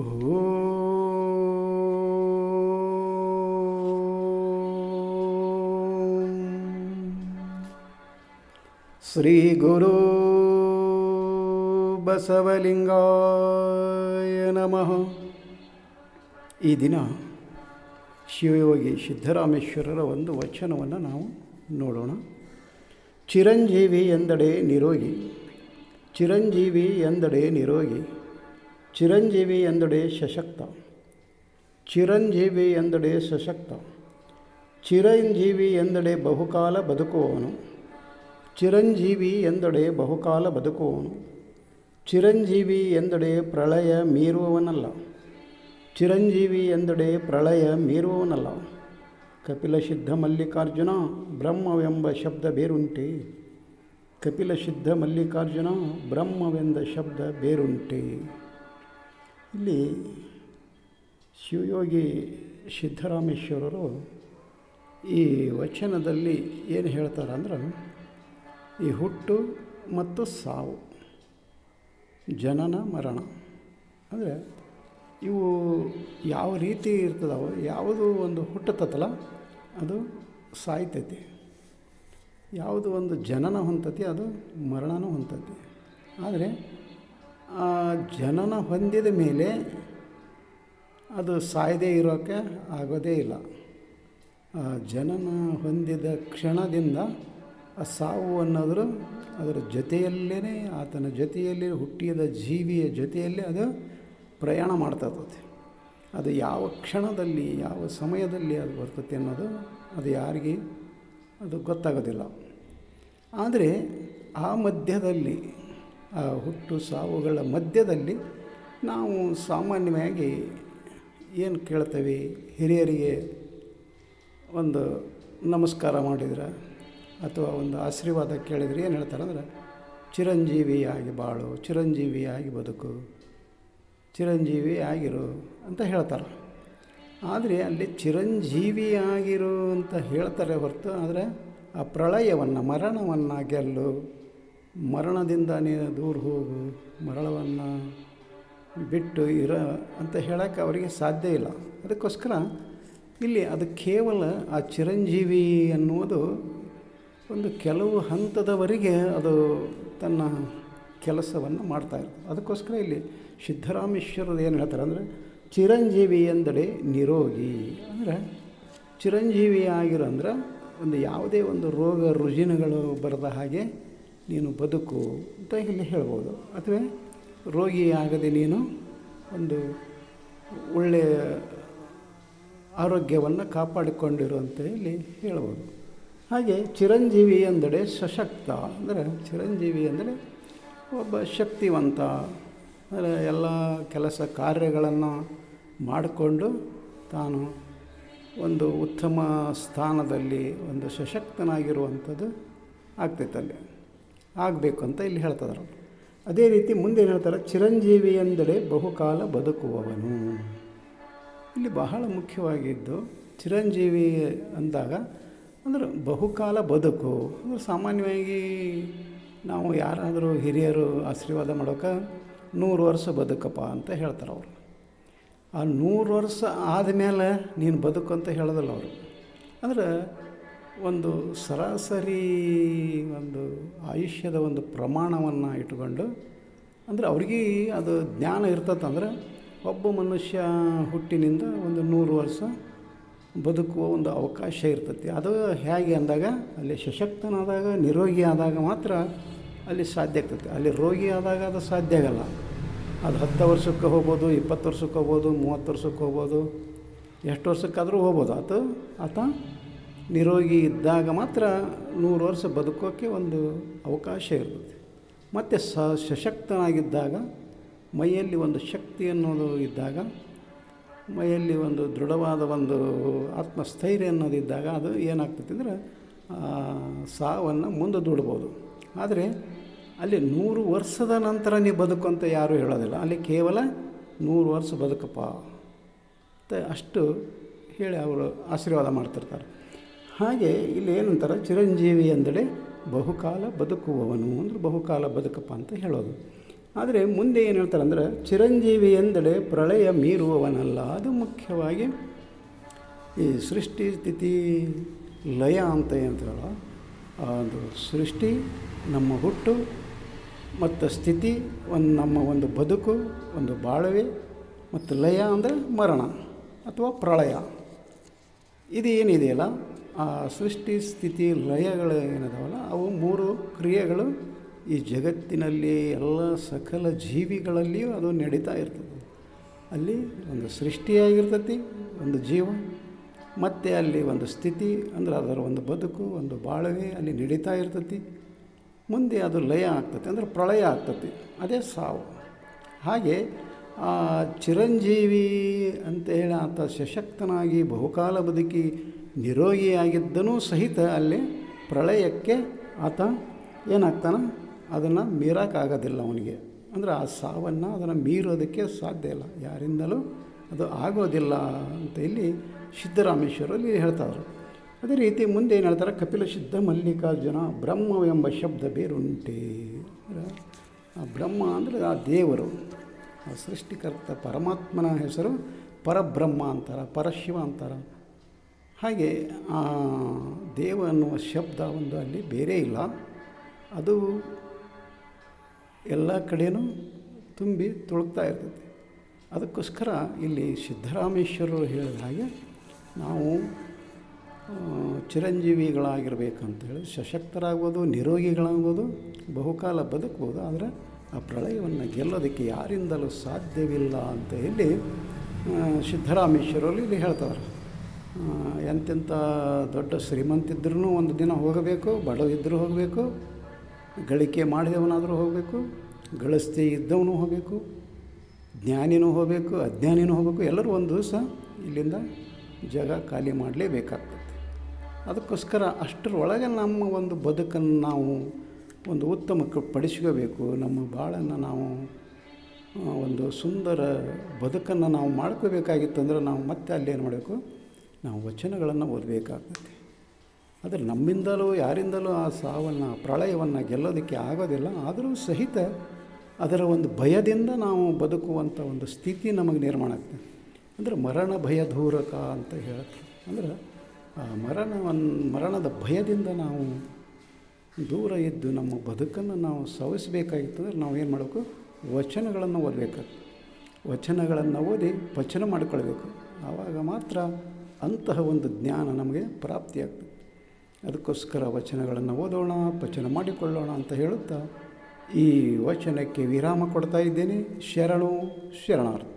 ಶ್ರೀ ಗುರು ಬಸವಲಿಂಗಾಯ ನಮಃ ಈ ದಿನ ಶಿವಯೋಗಿ ಸಿದ್ದರಾಮೇಶ್ವರರ ಒಂದು ವಚನವನ್ನು ನಾವು ನೋಡೋಣ. ಚಿರಂಜೀವಿ ಎಂದಡೆ ನಿರೋಗಿ, ಚಿರಂಜೀವಿ ಎಂದಡೆ ನಿರೋಗಿ ಚಿರಂಜೀವಿ ಎಂದಡೆ ಸಶಕ್ತ ಚಿರಂಜೀವಿ ಎಂದಡೆ ಸಶಕ್ತ ಚಿರಂಜೀವಿ ಎಂದಡೆ ಬಹುಕಾಲ ಬದುಕುವವನು. ಚಿರಂಜೀವಿ ಎಂದಡೆ ಬಹುಕಾಲ ಬದುಕುವವನು. ಚಿರಂಜೀವಿ ಎಂದಡೆ ಪ್ರಳಯ ಮೀರುವವನಲ್ಲ. ಚಿರಂಜೀವಿ ಎಂದಡೆ ಪ್ರಳಯ ಮೀರುವವನಲ್ಲ. ಕಪಿಲ ಸಿದ್ಧ ಮಲ್ಲಿಕಾರ್ಜುನ ಬ್ರಹ್ಮವೆಂಬ ಶಬ್ದ ಬೇರುಂಟೆ. ಕಪಿಲ ಸಿದ್ಧ ಮಲ್ಲಿಕಾರ್ಜುನ ಬ್ರಹ್ಮವೆಂದ ಶಬ್ದ ಬೇರುಂಟೆ. ಇಲ್ಲಿ ಶಿವಯೋಗಿ ಸಿದ್ಧರಾಮೇಶ್ವರರು ಈ ವಚನದಲ್ಲಿ ಏನು ಹೇಳ್ತಾರೆ ಅಂದ್ರೆ, ಈ ಹುಟ್ಟು ಮತ್ತು ಸಾವು, ಜನನ, ಮರಣ, ಅಂದರೆ ಇವು ಯಾವ ರೀತಿ ಇರ್ತದವೋ, ಯಾವುದು ಒಂದು ಹುಟ್ಟತಲ್ಲ ಅದು ಸಾಯ್ತೈತಿ. ಯಾವುದು ಒಂದು ಜನನ ಹೊಂತತಿ, ಅದು ಮರಣನೂ ಹೊಂತತಿ. ಆದರೆ ಜನನ ಹೊಂದಿದ ಮೇಲೆ ಅದು ಸಾಯದೇ ಇರೋಕ್ಕೆ ಆಗೋದೇ ಇಲ್ಲ. ಆ ಜನನ ಹೊಂದಿದ ಕ್ಷಣದಿಂದ ಆ ಸಾವು ಅನ್ನೋದ್ರ ಅದರ ಜೊತೆಯಲ್ಲೇ ಆತನ ಜೊತೆಯಲ್ಲಿ ಹುಟ್ಟಿದ ಜೀವಿಯ ಜೊತೆಯಲ್ಲೇ ಅದು ಪ್ರಯಾಣ ಮಾಡ್ತಾ ಇರ್ತದೆ ಅದು ಯಾವ ಕ್ಷಣದಲ್ಲಿ, ಯಾವ ಸಮಯದಲ್ಲಿ ಅದು ಬರ್ತದೆ ಅನ್ನೋದು ಅದು ಯಾರಿಗೆ ಅದು ಗೊತ್ತಾಗೋದಿಲ್ಲ. ಆದರೆ ಆ ಮಧ್ಯದಲ್ಲಿ ಆ ಹುಟ್ಟು ಸಾವುಗಳ ಮಧ್ಯದಲ್ಲಿ ನಾವು ಸಾಮಾನ್ಯವಾಗಿ ಏನು ಕೇಳ್ತೇವೆ? ಹಿರಿಯರಿಗೆ ಒಂದು ನಮಸ್ಕಾರ ಮಾಡಿದ್ರೆ ಅಥವಾ ಒಂದು ಆಶೀರ್ವಾದ ಕೇಳಿದರೆ ಏನು ಹೇಳ್ತಾರೆ ಅಂದ್ರೆ, ಚಿರಂಜೀವಿಯಾಗಿ ಬಾಳು, ಚಿರಂಜೀವಿಯಾಗಿ ಬದುಕು ಚಿರಂಜೀವಿ ಆಗಿರು ಅಂತ ಹೇಳ್ತಾರೆ. ಆದರೆ ಅಲ್ಲಿ ಚಿರಂಜೀವಿಯಾಗಿರು ಅಂತ ಹೇಳ್ತಾರೆ ಹೊರತು ಆದರೆ ಆ ಪ್ರಳಯವನ್ನು, ಮರಣವನ್ನು ಗೆಲ್ಲು. ಮರಣದಿಂದ ನೀನು ದೂರ ಹೋಗು, ಮರಣವನ್ನು ಬಿಟ್ಟು ಇರ ಅಂತ ಹೇಳೋಕ್ಕೆ ಅವರಿಗೆ ಸಾಧ್ಯ ಇಲ್ಲ. ಅದಕ್ಕೋಸ್ಕರ ಇಲ್ಲಿ ಅದು ಕೇವಲ ಆ ಚಿರಂಜೀವಿ ಅನ್ನುವುದು ಒಂದು ಕೆಲವು ಹಂತದವರೆಗೆ ಅದು ತನ್ನ ಕೆಲಸವನ್ನು ಮಾಡ್ತಾ ಇರ್ತದೆ. ಅದಕ್ಕೋಸ್ಕರ ಇಲ್ಲಿ ಸಿದ್ದರಾಮೇಶ್ವರರು ಏನು ಹೇಳ್ತಾರೆ ಅಂದರೆ, ಚಿರಂಜೀವಿ ಎಂದಡೆ ನಿರೋಗಿ. ಅಂದರೆ ಚಿರಂಜೀವಿ ಆಗಿರೋ ಅಂದರೆ ಒಂದು ಯಾವುದೇ ಒಂದು ರೋಗ ರುಜಿನಗಳು ಬರದ ಹಾಗೆ ನೀನು ಬದುಕು ಅಂತ ಇಲ್ಲಿ ಹೇಳ್ಬೋದು. ಅಥವಾ ರೋಗಿ ಆಗದೆ ನೀನು ಒಂದು ಒಳ್ಳೆಯ ಆರೋಗ್ಯವನ್ನು ಕಾಪಾಡಿಕೊಂಡಿರುವಂತೆ ಇಲ್ಲಿ ಹೇಳ್ಬೋದು. ಹಾಗೆ ಚಿರಂಜೀವಿ ಎಂದಡೆ ಸಶಕ್ತ ಅಂದರೆ ಚಿರಂಜೀವಿ ಅಂದರೆ ಒಬ್ಬ ಶಕ್ತಿವಂತ. ಅಂದರೆ ಎಲ್ಲ ಕೆಲಸ ಕಾರ್ಯಗಳನ್ನು ಮಾಡಿಕೊಂಡು ತಾನು ಒಂದು ಉತ್ತಮ ಸ್ಥಾನದಲ್ಲಿ ಒಂದು ಸಶಕ್ತನಾಗಿರುವಂಥದ್ದು ಆಗ್ತೈತಲ್ಲಿ ಆಗಬೇಕು ಅಂತ ಇಲ್ಲಿ ಹೇಳ್ತಿದ್ದಾರೆ ಅದೇ ರೀತಿ ಮುಂದೆ ಹೇಳ್ತಾರೆ, ಚಿರಂಜೀವಿ ಎಂದರೆ ಬಹುಕಾಲ ಬದುಕುವವನು. ಇಲ್ಲಿ ಬಹಳ ಮುಖ್ಯವಾಗಿದ್ದು, ಚಿರಂಜೀವಿ ಅಂದಾಗ, ಅಂದರೆ ಬಹುಕಾಲ ಬದುಕು. ಅಂದರೆ ಸಾಮಾನ್ಯವಾಗಿ ನಾವು ಯಾರಾದರೂ ಹಿರಿಯರು ಆಶೀರ್ವಾದ ಮಾಡೋಕೆ ನೂರು ವರ್ಷ ಬದುಕಪ್ಪ ಅಂತ ಹೇಳ್ತಾರೆ ಅವರು. ಆ ನೂರು ವರ್ಷ ಆದಮೇಲೆ ನೀನು ಬದುಕು ಅಂತ ಹೇಳೋದಲ್ಲ ಅವರು. ಅಂದ್ರೆ ಒಂದು ಸರಾಸರಿ ಒಂದು ಆಯುಷ್ಯದ ಒಂದು ಪ್ರಮಾಣವನ್ನು ಇಟ್ಕೊಂಡು ಅಂದರೆ ಅವ್ರಿಗೆ ಅದು ಜ್ಞಾನ ಇರ್ತದಂದ್ರೆ ಒಬ್ಬ ಮನುಷ್ಯ ಹುಟ್ಟಿನಿಂದ ಒಂದು ನೂರು ವರ್ಷ ಬದುಕುವ ಒಂದು ಅವಕಾಶ ಇರ್ತೈತಿ. ಅದು ಹೇಗೆ ಅಂದಾಗ, ಅಲ್ಲಿ ಸಶಕ್ತನಾದಾಗ, ನಿರೋಗಿ ಆದಾಗ ಮಾತ್ರ ಅಲ್ಲಿ ಸಾಧ್ಯ ಆಗ್ತೈತಿ. ಅಲ್ಲಿ ರೋಗಿ ಆದಾಗ ಅದು ಸಾಧ್ಯ ಆಗಲ್ಲ. ಅದು ಹತ್ತು ವರ್ಷಕ್ಕೆ ಹೋಗ್ಬೋದು, ಇಪ್ಪತ್ತು ವರ್ಷಕ್ಕೆ ಹೋಗ್ಬೋದು, ಮೂವತ್ತು ವರ್ಷಕ್ಕೆ ಹೋಗ್ಬೋದು, ಎಷ್ಟು ವರ್ಷಕ್ಕಾದರೂ ಹೋಗ್ಬೋದು. ಅದು ಆತ ನಿರೋಗಿ ಇದ್ದಾಗ ಮಾತ್ರ ನೂರು ವರ್ಷ ಬದುಕೋಕ್ಕೆ ಒಂದು ಅವಕಾಶ ಇರ್ತದೆ. ಮತ್ತು ಸ ಸಶಕ್ತನಾಗಿದ್ದಾಗ, ಮೈಯಲ್ಲಿ ಒಂದು ಶಕ್ತಿ ಅನ್ನೋದು ಇದ್ದಾಗ, ಮೈಯಲ್ಲಿ ಒಂದು ದೃಢವಾದ ಒಂದು ಆತ್ಮಸ್ಥೈರ್ಯ ಅನ್ನೋದಿದ್ದಾಗ ಅದು ಏನಾಗ್ತೈತೆ ಅಂದರೆ ಸಾವನ್ನು ಮುಂದೆ ದೂಡ್ಬೋದು. ಆದರೆ ಅಲ್ಲಿ ನೂರು ವರ್ಷದ ನಂತರ ನೀವು ಬದುಕು ಅಂತ ಯಾರೂ ಹೇಳೋದಿಲ್ಲ. ಅಲ್ಲಿ ಕೇವಲ ನೂರು ವರ್ಷ ಬದುಕಪ್ಪ ಅಂತ ಅಷ್ಟು ಹೇಳಿ ಅವರು ಆಶೀರ್ವಾದ ಮಾಡ್ತಿರ್ತಾರೆ. ಹಾಗೆ ಇಲ್ಲಿ ಏನಂತಾರೆ? ಚಿರಂಜೀವಿ ಎಂದಡೆ ಬಹುಕಾಲ ಬದುಕುವವನು ಅಂದ್ರೆ ಬಹುಕಾಲ ಬದುಕಪ್ಪ ಅಂತ ಹೇಳೋದು. ಆದರೆ ಮುಂದೆ ಏನು ಹೇಳ್ತಾರೆ ಅಂದರೆ ಚಿರಂಜೀವಿ ಎಂದಡೆ ಪ್ರಳಯ ಮೀರುವವನಲ್ಲ. ಅದು ಮುಖ್ಯವಾಗಿ ಈ ಸೃಷ್ಟಿ ಸ್ಥಿತಿ ಲಯ ಅಂತ ಏನಂತಾರಲ್ಲ ಒಂದು ಸೃಷ್ಟಿ, ನಮ್ಮ ಹುಟ್ಟು ಮತ್ತು ಸ್ಥಿತಿ, ಒಂದು ನಮ್ಮ ಒಂದು ಬದುಕು, ಒಂದು ಬಾಳವೆ ಮತ್ತು ಲಯ ಅಂದರೆ ಮರಣ ಅಥವಾ ಪ್ರಳಯ. ಇದು ಏನಿದೆಯಲ್ಲ? ಆ ಸೃಷ್ಟಿ ಸ್ಥಿತಿ ಲಯಗಳು ಏನಿದಾವಲ್ಲ, ಅವು ಮೂರು ಕ್ರಿಯೆಗಳು ಈ ಜಗತ್ತಿನಲ್ಲಿ ಎಲ್ಲ ಸಕಲ ಜೀವಿಗಳಲ್ಲಿಯೂ ಅದು ನಡೀತಾ ಇರ್ತದೆ. ಅಲ್ಲಿ ಒಂದು ಸೃಷ್ಟಿಯಾಗಿರ್ತತಿ, ಒಂದು ಜೀವ, ಮತ್ತು ಅಲ್ಲಿ ಒಂದು ಸ್ಥಿತಿ, ಅಂದರೆ ಅದರ ಒಂದು ಬದುಕು, ಒಂದು ಬಾಳವೆ ಅಲ್ಲಿ ನಡೀತಾ ಇರ್ತತಿ. ಮುಂದೆ ಅದು ಲಯ ಆಗ್ತತಿ, ಅಂದರೆ ಪ್ರಳಯ ಆಗ್ತತಿ, ಅದೇ ಸಾವು. ಹಾಗೆ ಆ ಚಿರಂಜೀವಿ ಅಂತ ಹೇಳಿ ಆತ ಸಶಕ್ತನಾಗಿ ಬಹುಕಾಲ ಬದುಕಿ ನಿರೋಗಿಯಾಗಿದ್ದನೂ ಸಹಿತ ಅಲ್ಲಿ ಪ್ರಳಯಕ್ಕೆ ಆತ ಏನಾಗ್ತಾನೆ? ಅದನ್ನು ಮೀರೋಕ್ಕಾಗೋದಿಲ್ಲ ಅವನಿಗೆ. ಅಂದರೆ ಆ ಸಾವನ್ನು ಅದನ್ನು ಮೀರೋದಕ್ಕೆ ಸಾಧ್ಯ ಇಲ್ಲ. ಯಾರಿಂದಲೂ ಅದು ಆಗೋದಿಲ್ಲ ಅಂತ ಇಲ್ಲಿ ಸಿದ್ದರಾಮೇಶ್ವರಲ್ಲಿ ಹೇಳ್ತಾರೆ. ಅದೇ ರೀತಿ ಮುಂದೆ ಏನು ಹೇಳ್ತಾರೆ? ಕಪಿಲ ಸಿದ್ಧ ಮಲ್ಲಿಕಾರ್ಜುನ ಬ್ರಹ್ಮವೆಂಬ ಶಬ್ದ ಬೇರುಂಟೆ. ಅಂದರೆ ಆ ಬ್ರಹ್ಮ ಅಂದರೆ ಆ ದೇವರು, ಆ ಸೃಷ್ಟಿಕರ್ತ ಪರಮಾತ್ಮನ ಹೆಸರು ಪರಬ್ರಹ್ಮ ಅಂತಾರೆ, ಪರಶಿವ ಅಂತಾರೆ. ಹಾಗೆ ದೇವ ಅನ್ನುವ ಶಬ್ದ ಒಂದು ಅಲ್ಲಿ ಬೇರೆ ಇಲ್ಲ. ಅದು ಎಲ್ಲ ಕಡೆಯೂ ತುಂಬಿ ತುಳುಕ್ತಾ ಇರ್ತೈತಿ ಅದಕ್ಕೋಸ್ಕರ ಇಲ್ಲಿ ಸಿದ್ದರಾಮೇಶ್ವರರು ಹೇಳಿದ ಹಾಗೆ ನಾವು ಚಿರಂಜೀವಿಗಳಾಗಿರಬೇಕಂತೇಳಿ ಸಶಕ್ತರಾಗ್ಬೋದು, ನಿರೋಗಿಗಳಾಗ್ಬೋದು, ಬಹುಕಾಲ ಬದುಕ್ಬೋದು, ಆದರೆ ಆ ಪ್ರಳಯವನ್ನು ಗೆಲ್ಲೋದಕ್ಕೆ ಯಾರಿಂದಲೂ ಸಾಧ್ಯವಿಲ್ಲ ಅಂತ ಹೇಳಿ ಸಿದ್ದರಾಮೇಶ್ವರರು ಇಲ್ಲಿ ಹೇಳ್ತಾರೆ ಎಂತೆಂಥ ದೊಡ್ಡ ಶ್ರೀಮಂತಿದ್ರೂ ಒಂದು ದಿನ ಹೋಗಬೇಕು ಬಡವಿದ್ದರೂ ಹೋಗಬೇಕು, ಗಳಿಕೆ ಮಾಡಿದವನಾದರೂ ಹೋಗಬೇಕು, ಗಳಿಸ್ತಿ ಇದ್ದವನು ಹೋಗಬೇಕು, ಜ್ಞಾನಿನೂ ಹೋಗಬೇಕು, ಅಜ್ಞಾನಿನೂ ಹೋಗಬೇಕು, ಎಲ್ಲರೂ ಒಂದು ದಿವಸ ಇಲ್ಲಿಂದ ಜಾಗ ಖಾಲಿ ಮಾಡಲೇಬೇಕಾಗ್ತದೆ. ಅದಕ್ಕೋಸ್ಕರ ಅಷ್ಟರೊಳಗೆ ನಮ್ಮ ಒಂದು ಬದುಕನ್ನು ನಾವು ಒಂದು ಉತ್ತಮಕ್ಕೆ ಪಡಿಸ್ಕೋಬೇಕು, ನಮ್ಮ ಬಾಳನ್ನು ನಾವು ಒಂದು ಸುಂದರ ಬದುಕನ್ನು ನಾವು ಮಾಡ್ಕೋಬೇಕಾಗಿತ್ತಂದ್ರೆ ನಾವು ಮತ್ತೆ ಅಲ್ಲೇನು ಮಾಡಬೇಕು? ನಾವು ವಚನಗಳನ್ನು ಓದಬೇಕಾಗ್ತದೆ. ಆದರೆ ನಮ್ಮಿಂದಲೂ ಯಾರಿಂದಲೂ ಆ ಸಾವನ್ನು, ಪ್ರಳಯವನ್ನು ಗೆಲ್ಲೋದಕ್ಕೆ ಆಗೋದಿಲ್ಲ. ಆದರೂ ಸಹಿತ ಅದರ ಒಂದು ಭಯದಿಂದ ನಾವು ಬದುಕುವಂಥ ಒಂದು ಸ್ಥಿತಿ ನಮಗೆ ನಿರ್ಮಾಣ ಆಗ್ತದೆ. ಅಂದರೆ ಮರಣ ಭಯ ದೂರಕ ಅಂತ ಹೇಳುತ್ತೆ ಅಂದರೆ ಆ ಮರಣವನ್ನು ಮರಣದ ಭಯದಿಂದ ನಾವು ದೂರ ಇದ್ದು ನಮ್ಮ ಬದುಕನ್ನು ನಾವು ಸವಿಸಬೇಕಾಗಿತ್ತಂದ್ರೆ ನಾವು ಏನು ಮಾಡಬೇಕು? ವಚನಗಳನ್ನು ಓದಬೇಕಾಗ್ತದೆ. ವಚನಗಳನ್ನು ಓದಿ ವಚನ ಮಾಡಿಕೊಳ್ಬೇಕು. ಆವಾಗ ಮಾತ್ರ ಅಂತಹ ಒಂದು ಜ್ಞಾನ ನಮಗೆ ಪ್ರಾಪ್ತಿಯಾಗ್ತದೆ. ಅದಕ್ಕೋಸ್ಕರ ವಚನಗಳನ್ನು ಓದೋಣ, ಪಚನ ಮಾಡಿಕೊಳ್ಳೋಣ ಅಂತ ಹೇಳುತ್ತಾ ಈ ವಚನಕ್ಕೆ ವಿರಾಮ ಕೊಡ್ತಾ ಇದ್ದೇನೆ. ಶರಣು ಶರಣಾರ್ಥಿ.